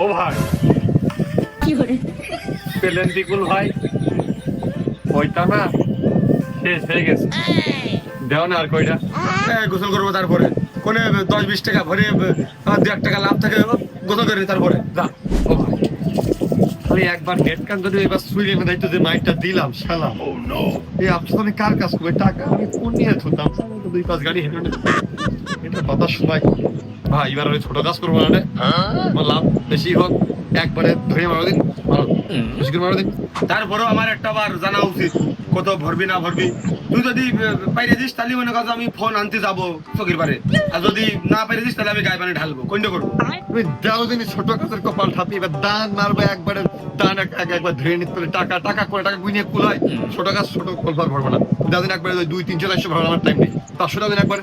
ও ভাই। কি করে পেলেন বিকুল ভাই ওইটা না শেষ হয়ে গেছে। দেও না আর কইটা এই গোসল করব তারপরে। কোনে দশ বিশ টাকা ভরে দু এক টাকা লাভ থাকে গোসল করে তারপরে। যা ও ভাই। খালি একবার নেট কান যদি এবার সুইলে মে দায়িত্ব যে মাইকটা দিলাম শালা। এই আপনি আমি কার কাজ করবে? টাকা আমি কোন নিয়ে থুতাম দুই পাঁচ গাড়ি হেঁটে এটা কথা সময় ভাই এবার ওই ছোট কাজ করব না রে। আমার লাভ বেশি হোক। একবারে ধরে মারো দিন করে মারো দিন তারপরেও আমার একটা বার জানা উচিত কত ভরবি না ভরবি। তুই যদি পাইরে দিস তাহলে মনে কর আমি ফোন আনতে যাব চকির পারে। আর যদি না পাইরে দিস তাহলে আমি গায়ে পানি ঢালবো। কোনটা করব? তুমি দাও দিন ছোট কাজের কপাল ঠাপি এবার দান মারবে একবারে দান এক এক- একবার ধরে নিতে পারে। টাকা টাকা করে টাকা গুনিয়ে কুলায়। ছোট কাজ ছোট কলবার ভরবো না। দাও দিন একবারে দুই তিন চারশো ভরার আমার টাইম নেই। পাঁচশো দিন একবারে।